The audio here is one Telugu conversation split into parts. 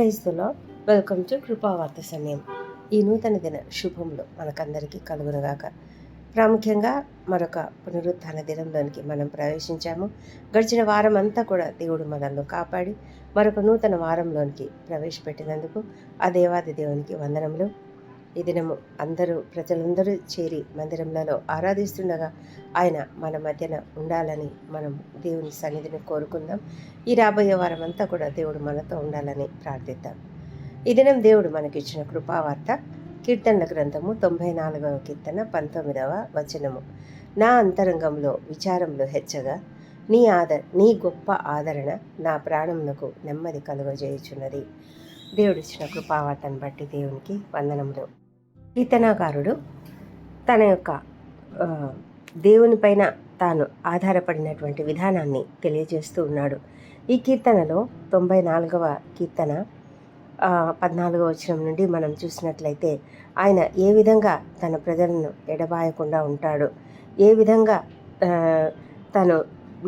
క్రైస్తులో వెల్కమ్ టు కృపావార్త సమయం. ఈ నూతన దిన శుభంలో మనకందరికీ కలుగునగాక. ప్రాముఖ్యంగా మరొక పునరుత్థాన దినంలోనికి మనం ప్రవేశించాము. గడిచిన వారం అంతా కూడా దేవుడు మనల్ని కాపాడి మరొక నూతన వారంలోనికి ప్రవేశపెట్టినందుకు ఆ దేవాది దేవునికి వందనములు. ఈ దినము అందరూ ప్రజలందరూ చేరి మందిరంలలో ఆరాధిస్తుండగా ఆయన మన మధ్యన ఉండాలని మనం దేవుని సన్నిధిని కోరుకుందాం. ఈ రాబోయే వారం అంతా కూడా దేవుడు మనతో ఉండాలని ప్రార్థిద్దాం. ఈ దినం దేవుడు మనకిచ్చిన కృపావార్త కీర్తనల గ్రంథము తొంభై నాలుగవ కీర్తన పంతొమ్మిదవ వచనము. నా అంతరంగంలో విచారంలో హెచ్చగా నీ ఆదర నీ గొప్ప ఆదరణ నా ప్రాణమునకు నెమ్మది కలుగజేయుచున్నది. దేవుడిచ్చిన కృపావార్తను బట్టి దేవునికి వందనములు. కీర్తనాకారుడు తన యొక్క దేవునిపైన తాను ఆధారపడినటువంటి విధానాన్ని తెలియజేస్తూ ఉన్నాడు. ఈ కీర్తనలో తొంభై నాలుగవ కీర్తన పద్నాలుగవ వచనం నుండి మనం చూసినట్లయితే ఆయన ఏ విధంగా తన ప్రజలను ఎడబాయకుండా ఉంటాడో ఏ విధంగా తను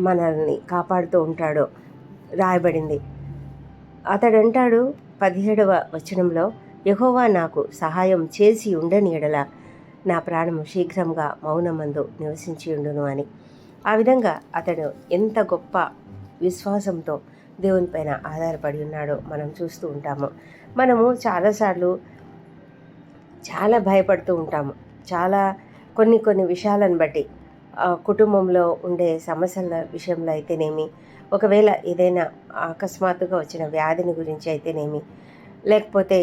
మనల్ని కాపాడుతూ ఉంటాడో రాయబడింది. అతడు అంటాడు పదిహేడవ వచనంలో యహోవా నాకు సహాయం చేసి ఉండని ఎడల నా ప్రాణము శీఘ్రంగా మౌనమందు నివసించి ఉండును అని. ఆ విధంగా అతడు ఎంత గొప్ప విశ్వాసంతో దేవునిపైన ఆధారపడి ఉన్నాడో మనం చూస్తూ ఉంటాము. మనము చాలాసార్లు చాలా భయపడుతూ ఉంటాము. చాలా కొన్ని కొన్ని విషయాలను బట్టి కుటుంబంలో ఉండే సమస్యల విషయంలో అయితేనేమి ఒకవేళ ఏదైనా అకస్మాత్తుగా వచ్చిన వ్యాధిని గురించి అయితేనేమి లేకపోతే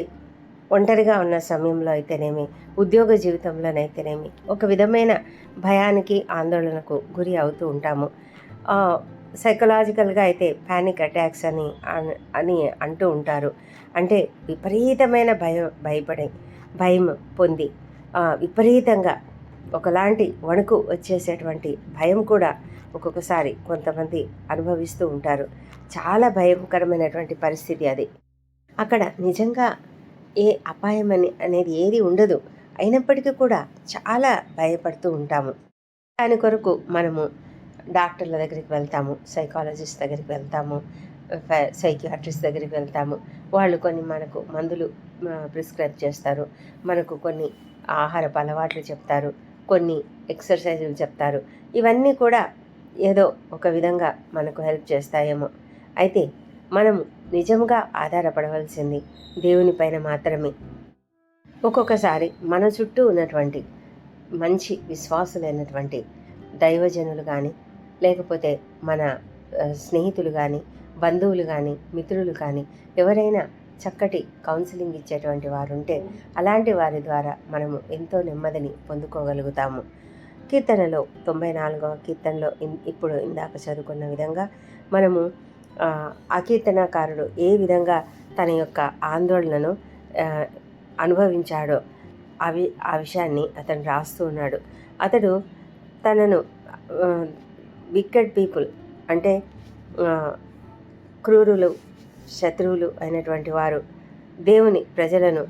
ఒంటరిగా ఉన్న సమయంలో అయితేనేమి ఉద్యోగ జీవితంలోనైతేనేమి ఒక విధమైన భయానికి ఆందోళనకు గురి అవుతూ ఉంటాము. సైకలాజికల్గా అయితే ప్యానిక్ అటాక్స్ అని అని అంటూ ఉంటారు. అంటే విపరీతమైన భయం భయపడే భయం పొంది విపరీతంగా ఒకలాంటి వణుకు వచ్చేసేటువంటి భయం కూడా ఒక్కొక్కసారి కొంతమంది అనుభవిస్తూ ఉంటారు. చాలా భయంకరమైనటువంటి పరిస్థితి అది. అక్కడ నిజంగా ఏ అపాయం అని అనేది ఏది ఉండదు. అయినప్పటికీ కూడా చాలా భయపడుతూ ఉంటాము. దాని కొరకు మనము డాక్టర్ల దగ్గరికి వెళ్తాము సైకాలజిస్ట్ దగ్గరికి వెళ్తాము సైకియాట్రిస్ట్ దగ్గరికి వెళ్తాము. వాళ్ళు కొన్ని మనకు మందులు ప్రిస్క్రైబ్ చేస్తారు. మనకు కొన్ని ఆహారపు అలవాట్లు చెప్తారు. కొన్ని ఎక్సర్సైజులు చెప్తారు. ఇవన్నీ కూడా ఏదో ఒక విధంగా మనకు హెల్ప్ చేస్తాయేమో. అయితే మనము నిజంగా ఆధారపడవలసింది దేవుని పైన మాత్రమే. ఒక్కొక్కసారి మన చుట్టూ ఉన్నటువంటి మంచి విశ్వాసులైనటువంటి దైవజనులు కానీ లేకపోతే మన స్నేహితులు కానీ బంధువులు కానీ మిత్రులు కానీ ఎవరైనా చక్కటి కౌన్సిలింగ్ ఇచ్చేటువంటి వారు ఉంటే అలాంటి వారి ద్వారా మనము ఎంతో నెమ్మదిని పొందుకోగలుగుతాము. కీర్తనలో తొంభై నాలుగవ కీర్తనలో ఇన్- ఇప్పుడు ఇందాక చదువుకున్న విధంగా మనము అకీర్తనకారుడు ఏ విధంగా తన యొక్క ఆందోళనను అనుభవించాడో అవి ఆ విషయాన్ని అతను రాస్తూ ఉన్నాడు. అతడు తనను వికెడ్ పీపుల్ అంటే క్రూరులు శత్రువులు అయినటువంటి వారు దేవుని ప్రజలను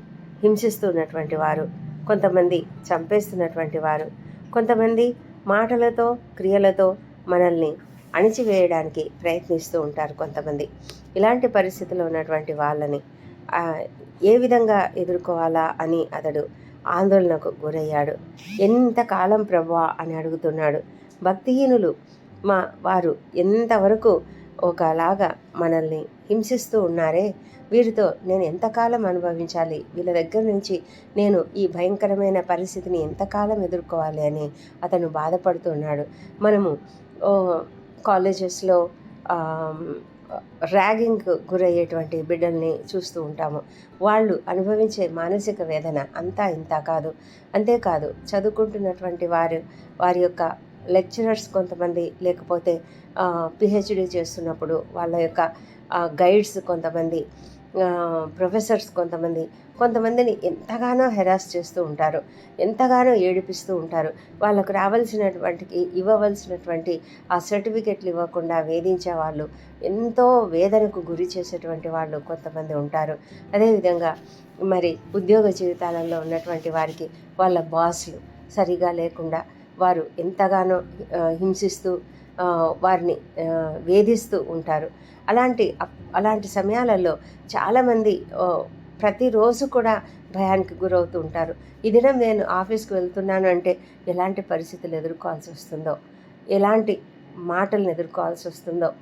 హింసిస్తున్నటువంటి వారు కొంతమంది చంపేస్తున్నటువంటి వారు కొంతమంది మాటలతో క్రియలతో మనల్ని అణిచివేయడానికి ప్రయత్నిస్తూ ఉంటారు కొంతమంది. ఇలాంటి పరిస్థితిలో ఉన్నటువంటి వాళ్ళని ఏ విధంగా ఎదుర్కోవాలా అని అతడు ఆందోళనకు గురయ్యాడు. ఎంతకాలం ప్రభువా అని అడుగుతున్నాడు. భక్తిహీనులు మా వారు ఎంతవరకు ఒకలాగా మనల్ని హింసిస్తూ ఉన్నారే? వీరితో నేను ఎంతకాలం అనుభవించాలి? వీళ్ళ దగ్గర నుంచి నేను ఈ భయంకరమైన పరిస్థితిని ఎంతకాలం ఎదుర్కోవాలి అని అతను బాధపడుతున్నాడు మనము కాలేజెస్లో ర్యాగింగ్ గురయ్యేటువంటి బిడ్డల్ని చూస్తూ ఉంటాము. వాళ్ళు అనుభవించే మానసిక వేదన అంతా ఇంత కాదు. అంతేకాదు చదువుకుంటున్నటువంటి వారు వారి యొక్క లెక్చరర్స్ కొంతమంది లేకపోతే పిహెచ్డి చేస్తున్నప్పుడు వాళ్ళ యొక్క గైడ్స్ కొంతమంది ప్రొఫెసర్స్ కొంతమంది కొంతమందిని ఎంతగానో హెరాస్ చేస్తూ ఉంటారు ఎంతగానో ఏడిపిస్తూ ఉంటారు. వాళ్ళకు రావాల్సినటువంటి ఇవ్వవలసినటువంటి ఆ సర్టిఫికెట్లు ఇవ్వకుండా వేధించే వాళ్ళు ఎంతో వేదనకు గురి చేసేటువంటి వాళ్ళు కొంతమంది ఉంటారు. అదేవిధంగా మరి ఉద్యోగ జీవితాలలో ఉన్నటువంటి వారికి వాళ్ళ బాస్లు సరిగా లేకుండా వారు ఎంతగానో హింసిస్తూ వారిని వేధిస్తూ ఉంటారు. అలాంటి అప్- అలాంటి సమయాలలో చాలామంది ప్రతిరోజు కూడా భయానికి గురవుతూ ఉంటారు. ఈ దినం నేను ఆఫీస్కి వెళ్తున్నాను అంటే ఎలాంటి పరిస్థితులు ఎదుర్కోవాల్సి వస్తుందో ఎలాంటి మాటలను ఎదుర్కోవాల్సి వస్తుందో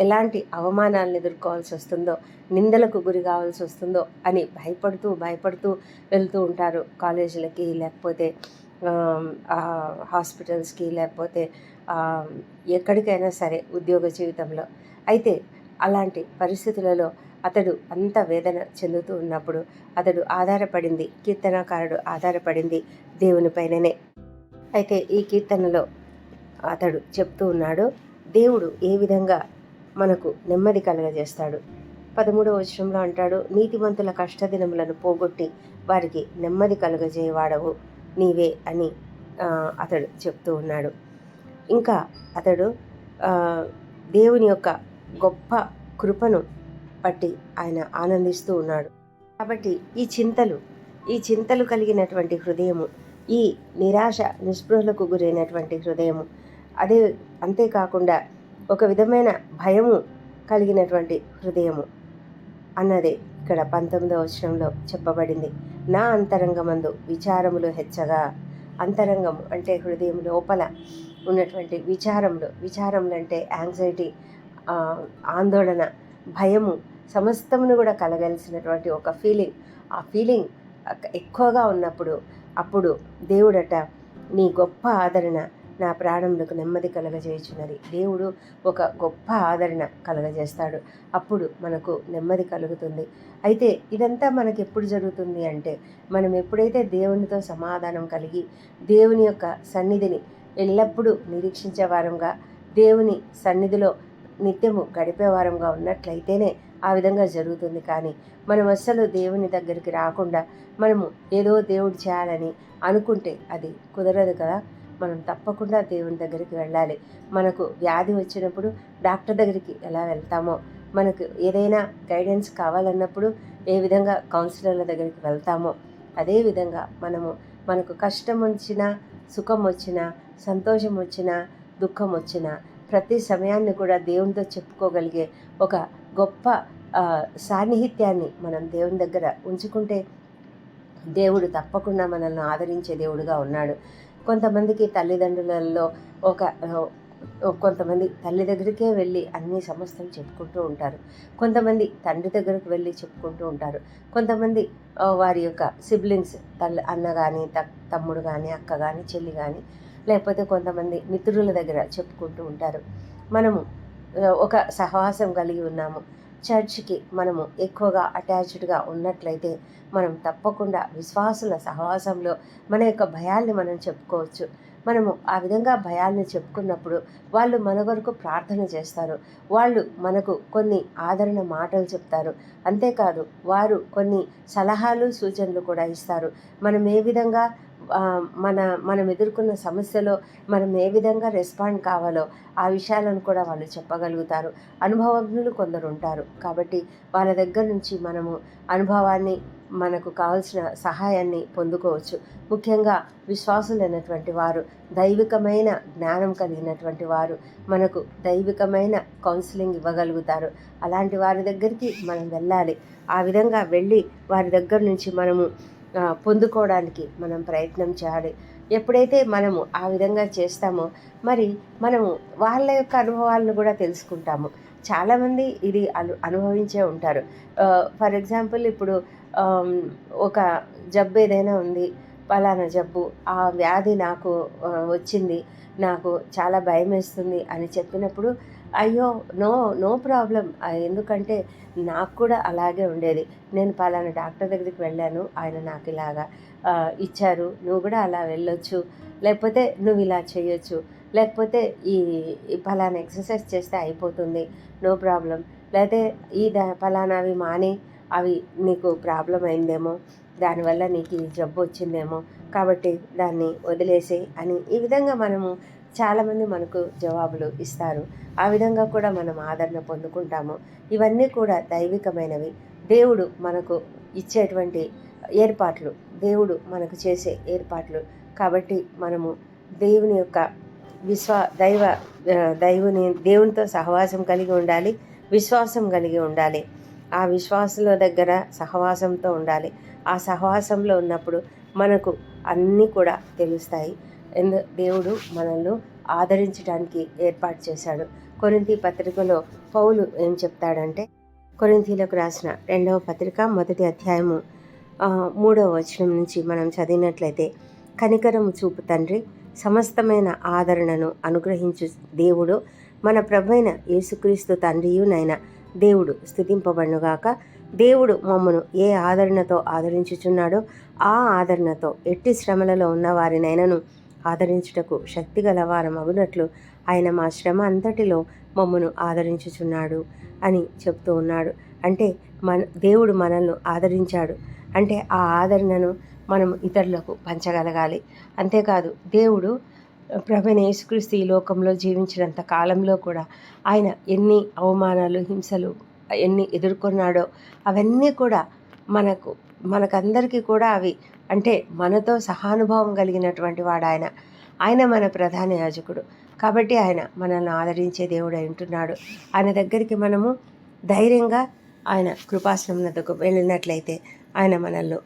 ఎలాంటి అవమానాలను ఎదుర్కోవాల్సి వస్తుందో నిందలకు గురి కావాల్సి వస్తుందో అని భయపడుతూ భయపడుతూ వెళ్తూ ఉంటారు. కాలేజీలకి లేకపోతే హాస్పిటల్స్కి లేకపోతే ఎక్కడికైనా సరే ఉద్యోగ జీవితంలో. అయితే అలాంటి పరిస్థితులలో అతడు అంత వేదన చెందుతూ ఉన్నప్పుడు అతడు ఆధారపడింది కీర్తనాకారుడు ఆధారపడింది దేవునిపైననే అయితే ఈ కీర్తనలో అతడు చెప్తూ ఉన్నాడు దేవుడు ఏ విధంగా మనకు నెమ్మది కలగజేస్తాడు? పదమూడవ వచనంలో అంటాడు నీతివంతుల కష్టదినములను పోగొట్టి వారికి నెమ్మది కలుగజేయవాడవు నీవే అని అతడు చెప్తూ ఉన్నాడు. ఇంకా అతడు దేవుని యొక్క గొప్ప కృపను బట్టి ఆయన ఆనందిస్తూ ఉన్నాడు. కాబట్టి ఈ చింతలు ఈ చింతలు కలిగినటువంటి హృదయము ఈ నిరాశ నిస్పృహలకు గురైనటువంటి హృదయము అదే అంతేకాకుండా ఒక విధమైన భయము కలిగినటువంటి హృదయము అన్నదే ఇక్కడ పంతొమ్మిదవ వచనంలో చెప్పబడింది. నా అంతరంగమందు విచారములు హెచ్చగా. అంతరంగము అంటే హృదయం లోపల ఉన్నటువంటి విచారములు విచారములు అంటే యాంగ్జైటీ ఆందోళన భయము సమస్తమును కూడా కలగాల్సినటువంటి ఒక ఫీలింగ్ ఆ ఫీలింగ్ ఎక్కువగా ఉన్నప్పుడు అప్పుడు దేవుడట నీ గొప్ప ఆదరణ నా ప్రాణములకు నెమ్మది కలగజేయుచున్నది. దేవుడు ఒక గొప్ప ఆదరణ కలగజేస్తాడు. అప్పుడు మనకు నెమ్మది కలుగుతుంది. అయితే ఇదంతా మనకి ఎప్పుడు జరుగుతుంది అంటే మనం ఎప్పుడైతే దేవునితో సమాధానం కలిగి దేవుని యొక్క సన్నిధిని ఎల్లప్పుడూ నిరీక్షించే వారంగా దేవుని సన్నిధిలో నిత్యము గడిపేవారంగా ఉన్నట్లయితేనే ఆ విధంగా జరుగుతుంది. కానీ మనం అస్సలు దేవుని దగ్గరికి రాకుండా మనము ఏదో దేవుడు చేయాలని అనుకుంటే అది కుదరదు కదా. మనం తప్పకుండా దేవుని దగ్గరికి వెళ్ళాలి. మనకు వ్యాధి వచ్చినప్పుడు డాక్టర్ దగ్గరికి ఎలా వెళ్తామో మనకు ఏదైనా గైడెన్స్ కావాలన్నప్పుడు ఏ విధంగా కౌన్సిలర్ల దగ్గరికి వెళ్తామో అదేవిధంగా మనము మనకు కష్టం వచ్చినా సుఖం వచ్చినా సంతోషం వచ్చినా దుఃఖం వచ్చినా ప్రతి సమయాన్ని కూడా దేవునితో చెప్పుకోగలిగే ఒక గొప్ప సాన్నిహిత్యాన్ని మనం దేవుని దగ్గర ఉంచుకుంటే దేవుడు తప్పకుండా మనల్ని ఆదరించే దేవుడుగా ఉన్నాడు. కొంతమందికి తల్లిదండ్రులలో ఒక కొంతమంది తల్లి దగ్గరికే వెళ్ళి అన్ని సమస్యలు చెప్పుకుంటూ ఉంటారు. కొంతమంది తండ్రి దగ్గరకు వెళ్ళి చెప్పుకుంటూ ఉంటారు. కొంతమంది వారి యొక్క సిబ్లింగ్స్ తల్లి అన్న కానీ తమ్ముడు కానీ అక్క కానీ చెల్లి కానీ లేకపోతే కొంతమంది మిత్రుల దగ్గర చెప్పుకుంటూ ఉంటారు. మనము ఒక సహవాసం కలిగి ఉన్నాము. చర్చ్కి మనము ఎక్కువగా అటాచ్డ్గా ఉన్నట్లయితే మనం తప్పకుండా విశ్వాసుల సహవాసంలో మన యొక్క భయాల్ని మనం చెప్పుకోవచ్చు. మనము ఆ విధంగా భయాల్ని చెప్పుకున్నప్పుడు వాళ్ళు మన కొరకు ప్రార్థన చేస్తారు. వాళ్ళు మనకు కొన్ని ఆదరణ మాటలు చెప్తారు. అంతేకాదు వారు కొన్ని సలహాలు సూచనలు కూడా ఇస్తారు. మనం ఏ విధంగా మన మనం ఎదుర్కొన్న సమస్యలో మనం ఏ విధంగా రెస్పాండ్ కావాలో ఆ విషయాలను కూడా వాళ్ళు చెప్పగలుగుతారు. అనుభవజ్ఞులు కొందరు ఉంటారు. కాబట్టి వాళ్ళ దగ్గర నుంచి మనము అనుభవాన్ని మనకు కావాల్సిన సహాయాన్ని పొందుకోవచ్చు. ముఖ్యంగా విశ్వాసులైనటువంటి వారు దైవికమైన జ్ఞానం కలిగినటువంటి వారు మనకు దైవికమైన కౌన్సిలింగ్ ఇవ్వగలుగుతారు. అలాంటి వారి దగ్గరికి మనం వెళ్ళాలి. ఆ విధంగా వెళ్ళి వారి దగ్గర నుంచి మనము పొందుకోవడానికి మనం ప్రయత్నం చేయాలి. ఎప్పుడైతే మనము ఆ విధంగా చేస్తామో మరి మనము వాళ్ళ యొక్క అనుభవాలను కూడా తెలుసుకుంటాము. చాలామంది ఇది అను అనుభవించే ఉంటారు. ఫర్ ఎగ్జాంపుల్ ఇప్పుడు ఒక జబ్బు ఏదైనా ఉంది పలానా జబ్బు ఆ వ్యాధి నాకు వచ్చింది నాకు చాలా భయం వేస్తుంది అని చెప్పినప్పుడు అయ్యో నో నో ప్రాబ్లం. ఎందుకంటే నాకు కూడా అలాగే ఉండేది. నేను పలానా డాక్టర్ దగ్గరికి వెళ్ళాను. ఆయన నాకు ఇలాగా ఇచ్చారు. నువ్వు కూడా అలా వెళ్ళొచ్చు. లేకపోతే నువ్వు ఇలా చేయొచ్చు. లేకపోతే ఈ ఫలానా పలానా ఎక్సర్సైజ్ చేస్తే అయిపోతుంది. No problem. లేకపోతే ఈ దా పలానావి మాని అవి నీకు ప్రాబ్లం అయిందేమో దానివల్ల నీకు ఈ జబ్బు వచ్చిందేమో కాబట్టి దాన్ని వదిలేసే అని ఈ విధంగా మనము చాలామంది మనకు జవాబులు ఇస్తారు. ఆ విధంగా కూడా మనం ఆదరణ పొందుకుంటాము. ఇవన్నీ కూడా దైవికమైనవి. దేవుడు మనకు ఇచ్చేటువంటి ఏర్పాట్లు దేవుడు మనకు చేసే ఏర్పాట్లు. కాబట్టి మనము దేవుని యొక్క విశ్వా దైవ దైవుని దేవునితో సహవాసం కలిగి ఉండాలి విశ్వాసం కలిగి ఉండాలి. ఆ విశ్వాసుల దగ్గర సహవాసంతో ఉండాలి. ఆ సహవాసంలో ఉన్నప్పుడు మనకు అన్నీ కూడా తెలుస్తాయి. ఎందు దేవుడు మనల్ని ఆదరించడానికి ఏర్పాటు చేశాడు. కొరింతి పత్రికలో పౌలు ఏం చెప్తాడంటే కొరింతీలకు రాసిన రెండవ పత్రిక మొదటి అధ్యాయము మూడవ వచనం నుంచి మనం చదివినట్లయితే కనికరము చూపు తండ్రి సమస్తమైన ఆదరణను అనుగ్రహించు దేవుడు మన ప్రభైన యేసుక్రీస్తు తండ్రియునైన దేవుడు స్థుతింపబడుగాక దేవుడు మమ్మను ఏ ఆదరణతో ఆదరించుచున్నాడో ఆ ఆదరణతో ఎట్టి శ్రమలలో ఉన్న వారినైనను ఆదరించుటకు శక్తి గలవారం అగునట్లు ఆయన మా శ్రమ అంతటిలో మమ్మను ఆదరించుచున్నాడు అని చెప్తూ ఉన్నాడు. అంటే మన దేవుడు మనల్ని ఆదరించాడు. అంటే ఆ ఆదరణను మనం ఇతరులకు పంచగలగాలి. అంతేకాదు దేవుడు ప్రభుని యేసుక్రీస్తు ఈ లోకంలో జీవించినంత కాలంలో కూడా ఆయన ఎన్ని అవమానాలు హింసలు ఎన్ని ఎదుర్కొన్నాడో అవన్నీ కూడా మనకు మనకందరికీ కూడా అవి అంటే మనతో సహానుభావం కలిగినటువంటి వాడు ఆయన. ఆయన మన ప్రధాన యాజకుడు. కాబట్టి ఆయన మనల్ని ఆదరించే దేవుడు అయి ఉంటున్నాడు. ఆయన దగ్గరికి మనము ధైర్యంగా ఆయన కృపాశ్రమం వద్దకు వెళ్ళినట్లయితే ఆయన మనల్ని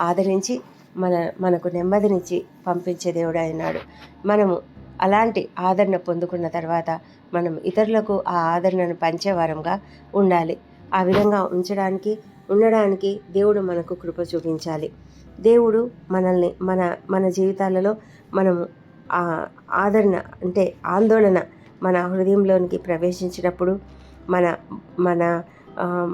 ఆదరించి మన మనకు నెమ్మదినిచ్చి పంపించే దేవుడు అయినాడు మనము అలాంటి ఆదరణ పొందుకున్న తర్వాత మనం ఇతరులకు ఆ ఆదరణను పంచేవారంగా ఉండాలి. ఆ విధంగా ఉంచడానికి ఉండడానికి దేవుడు మనకు కృప చూపించాలి. దేవుడు మనల్ని మన మన జీవితాలలో మనము ఆదరణ అంటే ఆందోళన మన హృదయంలోనికి ప్రవేశించినప్పుడు మన మన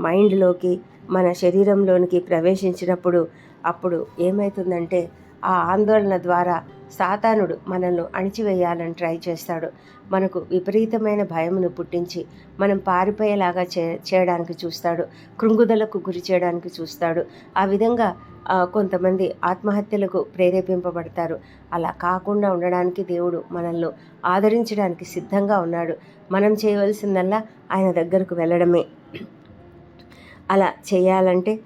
మైండ్లోకి మన శరీరంలోనికి ప్రవేశించినప్పుడు అప్పుడు ఏమవుతుందంటే ఆ ఆందోళన ద్వారా సాతానుడు మనల్ని అణిచివేయాలని ట్రై చేస్తాడు. మనకు విపరీతమైన భయమును పుట్టించి మనం పారిపోయేలాగా చే చేయడానికి చూస్తాడు. కృంగుదలకు గురి చేయడానికి చూస్తాడు. ఆ విధంగా కొంతమంది ఆత్మహత్యలకు ప్రేరేపింపబడతారు. అలా కాకుండా ఉండడానికి దేవుడు మనల్ని ఆదరించడానికి సిద్ధంగా ఉన్నాడు. మనం చేయవలసిందల్లా ఆయన దగ్గరకు వెళ్ళడమే. అలా చేయాలంటే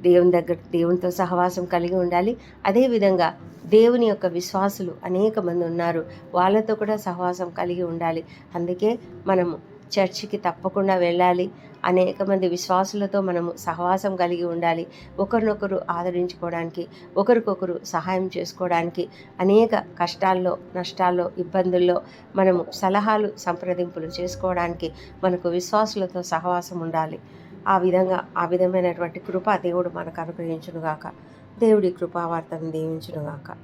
దేవుని దగ్గర దేవునితో సహవాసం కలిగి ఉండాలి. అదేవిధంగా దేవుని యొక్క విశ్వాసులు అనేక మంది ఉన్నారు. వాళ్ళతో కూడా సహవాసం కలిగి ఉండాలి. అందుకే మనము చర్చికి తప్పకుండా వెళ్ళాలి. అనేక మంది విశ్వాసులతో మనము సహవాసం కలిగి ఉండాలి. ఒకరినొకరు ఆదరించుకోవడానికి ఒకరికొకరు సహాయం చేసుకోవడానికి అనేక కష్టాల్లో నష్టాల్లో ఇబ్బందుల్లో మనము సలహాలు సంప్రదింపులు చేసుకోవడానికి మనకు విశ్వాసులతో సహవాసం ఉండాలి. ఆ విధంగా ఆ విధమైనటువంటి కృప దేవుడు మనకు అనుగ్రహించునుగాక. దేవుడి కృపావార్తను దీవించునుగాక.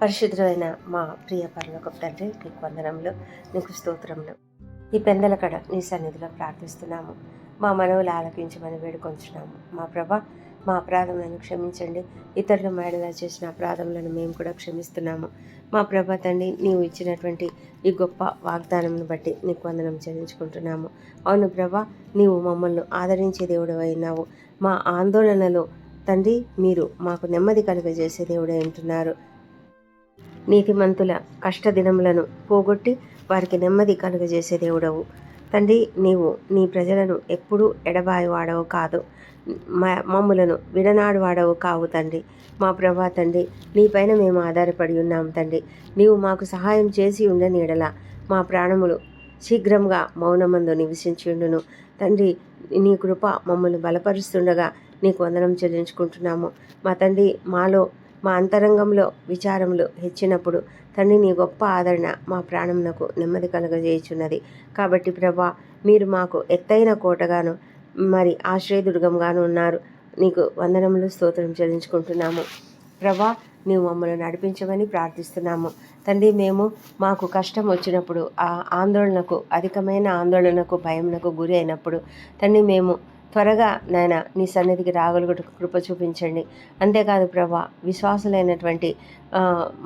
పరిశుద్ధులైన మా ప్రియ పరలోక తండ్రి నీకు వందనంలో నీకు స్తోత్రంలో ఈ పెందల కడ నీ సన్నిధిలో ప్రార్థిస్తున్నాము. మా మనవులు ఆలకించమని వేడుకొంచున్నాము. మా ప్రభ మా అపరాధములను క్షమించండి. ఇతరుల మేడలా చేసిన అపరాధములను మేము కూడా క్షమిస్తున్నాము. మా ప్రభ తండ్రి నీవు ఇచ్చినటువంటి ఈ గొప్ప వాగ్దానంను బట్టి నీకు వందనం చెల్లించుకుంటున్నాము. అవును ప్రభా నీవు మమ్మల్ని ఆదరించే దేవుడు అయినావు మా ఆందోళనలో తండ్రి మీరు మాకు నెమ్మది కలుగజేసే దేవుడే ఉంటున్నారు. నీతిమంతుల కష్టదినములను పోగొట్టి వారికి నెమ్మది కలుగజేసే దేవుడవు. తండ్రి నీవు నీ ప్రజలను ఎప్పుడూ ఎడబాయి వాడవు కాదు. మ- మమ్ములను విడనాడు వాడవు కావు తండ్రి. మా ప్రభా తండ్రి నీపైన మేము ఆధారపడి ఉన్నాం తండ్రి. నీవు మాకు సహాయం చేసి ఉండని ఎడల మా ప్రాణములు శీఘ్రంగా మౌనమందు నివసించుండును తండ్రి నీ కృప మమ్మల్ని బలపరుస్తుండగా నీకు వందనం చెల్లించుకుంటున్నాము. మా తండ్రి మాలో మా అంతరంగంలో విచారములు హెచ్చినప్పుడు తండ్రి నీ గొప్ప ఆదరణ మా ప్రాణమునకు నెమ్మది కలుగజేయుచున్నది. కాబట్టి ప్రభా మీరు మాకు ఎత్తైన కోటగాను మరి ఆశ్రయదుర్గంగాను ఉన్నారు. నీకు వందనములు స్తోత్రం చెల్లించుకుంటున్నాము. ప్రభా నీవు మమ్మల్ని నడిపించమని ప్రార్థిస్తున్నాము. తండ్రి మేము మాకు కష్టం వచ్చినప్పుడు ఆ ఆందోళనకు అధికమైన ఆందోళనకు భయమునకు గురి అయినప్పుడు తండ్రి మేము త్వరగా నాయన నీ సన్నిధికి రాగలుగుటకు కృప చూపించండి. అంతేకాదు ప్రభా విశ్వాసులైనటువంటి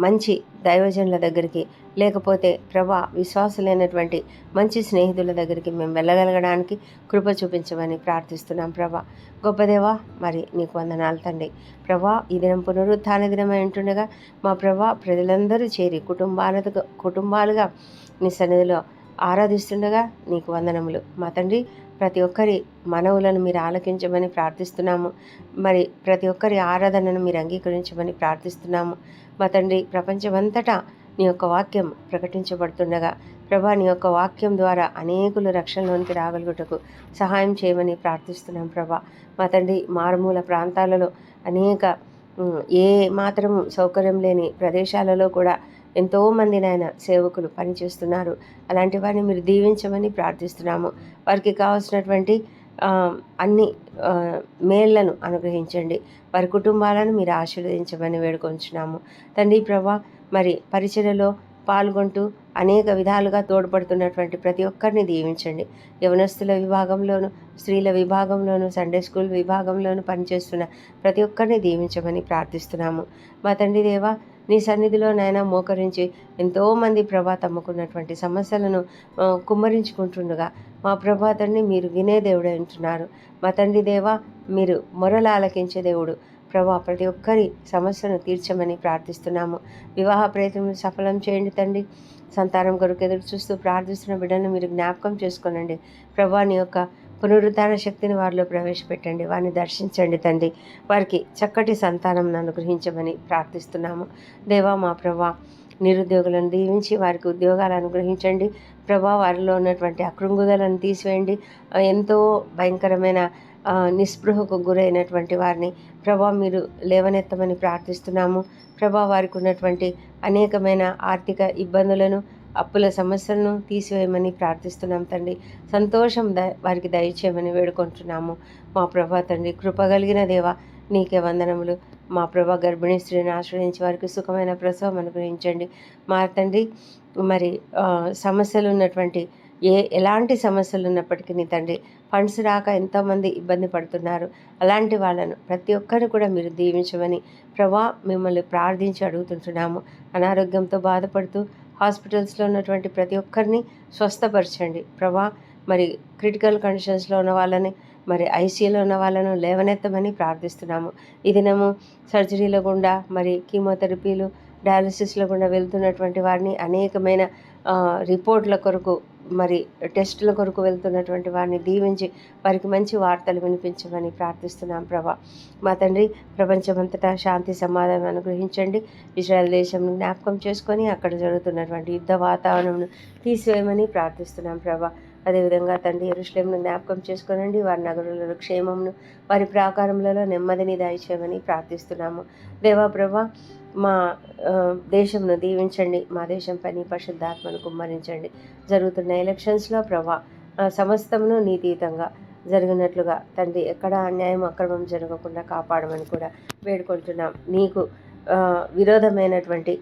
మంచి దైవజనుల దగ్గరికి లేకపోతే ప్రభా విశ్వాసులైనటువంటి మంచి స్నేహితుల దగ్గరికి మేము వెళ్ళగలగడానికి కృప చూపించమని ప్రార్థిస్తున్నాం ప్రభా. గొప్పదేవా మరి నీకు వందనాలు తండ్రి. ప్రభా ఈ దినం పునరుత్థాన దినమై ఉంటుండగా మా ప్రభా ప్రజలందరూ చేరి కుటుంబాలతో కుటుంబాలుగా నీ సన్నిధిలో ఆరాధిస్తుండగా నీకు వందనములు. మా తండ్రి ప్రతి ఒక్కరి మనవులను మీరు ఆలకించమని ప్రార్థిస్తున్నాము. మరి ప్రతి ఒక్కరి ఆరాధనను మీరు అంగీకరించమని ప్రార్థిస్తున్నాము. మా తండ్రి ప్రపంచమంతటా నీ యొక్క వాక్యం ప్రకటించబడుతుండగా ప్రభా నీ యొక్క వాక్యం ద్వారా అనేకులు రక్షణలోనికి రాగలుగుటకు సహాయం చేయమని ప్రార్థిస్తున్నాం ప్రభా. మా తండ్రి మారుమూల ప్రాంతాలలో అనేక ఏ మాత్రం సౌకర్యం లేని ప్రదేశాలలో కూడా ఎంతోమంది నాయన సేవకులు పనిచేస్తున్నారు. అలాంటి వారిని మీరు దీవించమని ప్రార్థిస్తున్నాము. వారికి కావాల్సినటువంటి అన్ని మేళ్ళను అనుగ్రహించండి. వారి కుటుంబాలను మీరు ఆశీర్వదించమని వేడుకొంచున్నాము. తండ్రి ప్రభా మరి పరిచయలో పాల్గొంటూ అనేక విధాలుగా తోడ్పడుతున్నటువంటి ప్రతి ఒక్కరిని దీవించండి. యవనస్తుల విభాగంలోను స్త్రీల విభాగంలోను సండే స్కూల్ విభాగంలోను పనిచేస్తున్న ప్రతి ఒక్కరిని దీవించమని ప్రార్థిస్తున్నాము. మా తండ్రి దేవా నీ సన్నిధిలో నాయన మోకరించి ఎంతోమంది ప్రభా తమ్ముకున్నటువంటి సమస్యలను కుమ్మరించుకుంటుండగా మా ప్రభా తండ్రి మీరు వినే దేవుడు అంటున్నారు మా తండ్రి దేవా మీరు మొరలు ఆలకించే దేవుడు. ప్రభా ప్రతి ఒక్కరి సమస్యను తీర్చమని ప్రార్థిస్తున్నాము. వివాహ ప్రయత్నం సఫలం చేయండి తండ్రి. సంతానం కొరకు ఎదురు చూస్తూ ప్రార్థిస్తున్న బిడ్డను మీరు జ్ఞాపకం చేసుకోనండి. ప్రభా నీ యొక్క పునరుద్ధార శక్తిని వారిలో ప్రవేశపెట్టండి. వారిని దర్శించండి తండ్రి. వారికి చక్కటి సంతానం అనుగ్రహించమని ప్రార్థిస్తున్నాము. దేవా మా ప్రభా నిరుద్యోగులను దీవించి వారికి ఉద్యోగాలు అనుగ్రహించండి. ప్రభా వారిలో ఉన్నటువంటి అకృంగుదలను తీసివేయండి. ఎంతో భయంకరమైన నిస్పృహకు గురైనటువంటి వారిని ప్రభా మీరు లేవనెత్తమని ప్రార్థిస్తున్నాము. ప్రభా వారికి ఉన్నటువంటి అనేకమైన ఆర్థిక ఇబ్బందులను అప్పుల సమస్యలను తీసివేయమని ప్రార్థిస్తున్నాం తండ్రి. సంతోషం ద వారికి దయచేయమని వేడుకుంటున్నాము. మా ప్రభా తండ్రి కృపగలిగిన దేవ నీకే వందనములు. మా ప్రభా గర్భిణీ స్త్రీని ఆశ్రయించి వారికి సుఖమైన ప్రసవం అనుగ్రహించండి. మా తండ్రి మరి సమస్యలు ఉన్నటువంటి ఏ ఎలాంటి సమస్యలు ఉన్నప్పటికీ తండ్రి ఫండ్స్ రాక ఎంతోమంది ఇబ్బంది పడుతున్నారు. అలాంటి వాళ్ళను ప్రతి ఒక్కరు కూడా మీరు దీవించమని ప్రభా మిమ్మల్ని ప్రార్థించి అడుగుతుంటున్నాము. అనారోగ్యంతో బాధపడుతూ హాస్పిటల్స్లో ఉన్నటువంటి ప్రతి ఒక్కరిని స్వస్థపరచండి. ప్రభా మరి క్రిటికల్ కండిషన్స్లో ఉన్న వాళ్ళని మరి ఐసీయూలో ఉన్న వాళ్ళను లేవనెత్తమని ప్రార్థిస్తున్నాము. ఈ దినము సర్జరీల గుండా మరి కీమోథెరపీలు డయాలసిస్లో గుండా వెళ్తున్నటువంటి వారిని అనేకమైన రిపోర్ట్ల కొరకు మరి టెస్టుల కొరకు వెళ్తున్నటువంటి వారిని దీవించి వారికి మంచి వార్తలు వినిపించమని ప్రార్థిస్తున్నాం ప్రభా. మా తండ్రి ప్రపంచమంతటా శాంతి సమాధానం అనుగ్రహించండి. ఇజ్రాయెల్ దేశం జ్ఞాపకం చేసుకొని అక్కడ జరుగుతున్నటువంటి యుద్ధ వాతావరణంను తీసివేయమని ప్రార్థిస్తున్నాం ప్రభా. అదేవిధంగా తండ్రి ఎరుశ్లేమును జ్ఞాపకం చేసుకోనండి. వారి నగరులలో క్షేమమును వారి ప్రాకారములలో నెమ్మదిని దయచేయమని ప్రార్థిస్తున్నాము. దేవా ప్రభా మా దేశంను దీవించండి. మా దేశం పని పరిశుద్ధాత్మను కుమ్మరించండి. జరుగుతున్న ఎలక్షన్స్లో ప్రభా సమస్తమును నీతీతంగా జరిగినట్లుగా తండ్రి ఎక్కడ అన్యాయం అక్రమం జరగకుండా కాపాడమని కూడా వేడుకుంటున్నాం. నీకు విరోధమైనటువంటి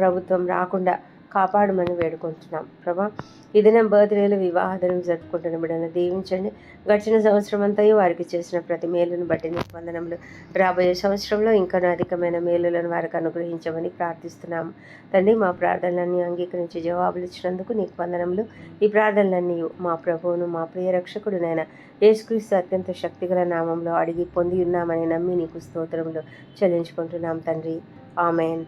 ప్రభుత్వం రాకుండా కాపాడమని వేడుకుంటున్నాం. ప్రభా ఈ దినం బర్త్డేలు వివాహ దినం జరుపుకుంటున్న బిడ్డను దీవించండి. గడిచిన సంవత్సరం అంతా వారికి చేసిన ప్రతి మేలును బట్టి నీకు వందనములు రాబోయే సంవత్సరంలో ఇంకా అధికమైన మేలులను వారికి అనుగ్రహించమని ప్రార్థిస్తున్నాము. తండ్రి మా ప్రార్థనలన్నీ అంగీకరించి జవాబులు ఇచ్చినందుకు నీకు వందనములు. ఈ ప్రార్థనలన్నీ మా ప్రభువును మా ప్రియ రక్షకుడునైనా యేసుక్రీస్తు అత్యంత శక్తిగల నామంలో అడిగి పొంది ఉన్నామని నమ్మి నీకు స్తోత్రములు చెల్లించుకుంటున్నాం తండ్రి. ఆమెన్.